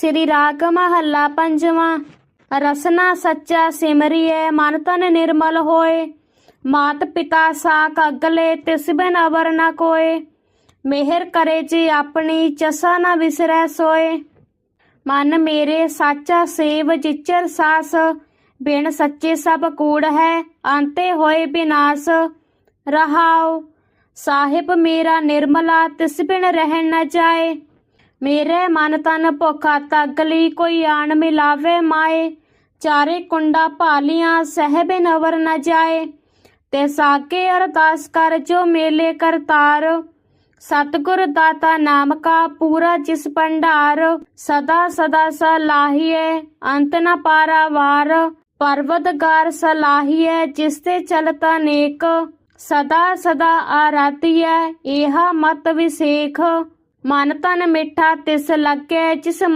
ਸ੍ਰੀ ਰਾਗ ਮਹੱਲਾ ਪੰਜਵਾਂ, ਰਸਨਾ ਸੱਚਾ ਸਿਮਰਿਐ, ਮਨ ਤਨ ਨਿਰਮਲ ਹੋਏ। ਮਾਤ ਪਿਤਾ ਸਾਕ ਅਗਲੇ, ਤਿਸ ਬਿਨ ਅਵਰ ਨ ਕੋਏ। ਮਿਹਰ ਕਰੇ ਜੀ ਆਪਣੀ, ਚਸਾ ਨ ਵਿਸਰੈ ਸੋਏ। ਮਨ ਮੇਰੇ ਸਾਚਾ ਸੇਵ, ਜਿਚਰ ਸਾਸ। ਬਿਨ ਸੱਚੇ ਸਭ ਕੂੜ ਹੈ, ਅੰਤੇ ਹੋਏ ਬਿਨਾਸ਼। ਰਹਾਉ, ਸਾਹਿਬ ਮੇਰਾ ਨਿਰਮਲਾ, ਤਿਸ ਬਿਨ ਰਹਿਣ ਨ ਜਾਏ। ਮੇਰੇ ਮਨ ਤਨ ਭੁਖਾ ਤਗਲੀ ਕੋਈ ਆਣ ਮਿਲਾਵੇ ਮਾਏ। ਚਾਰੇ ਕੁੰਡਾ ਭਾਲੀਆਂ ਸਹਿਬ ਨਵਰ ਨਾ ਜਾਏ। ਤੇ ਸਾਕੇ ਅਰਦਾਸ ਕਰ ਜੋ ਮੇਲੇ ਕਰਤਾਰ। ਸਤਿਗੁਰ ਦਾਤਾ ਨਾਮ ਕਾ ਪੂਰਾ ਜਿਸ ਭੰਡਾਰ। ਸਦਾ ਸਦਾ ਸਲਾਹੀਏ ਅੰਤ ਨ ਪਾਰਾਵਾਰ। ਪਰਵਤਗਾਰ ਸਲਾਹੀਏ ਜਿਸ ਤੇ ਚਲਤਾ ਨੇਕ ਸਦਾ ਸਦਾ ਆਰਾਧੀਐ ਇਹਾ ਮਤ ਵਿਸੇਖ। ਮਨ ਤਨ ਮਿੱਠਾ ਤਿਸ ਲੱਗੇ ਜਿਸ ਮਤ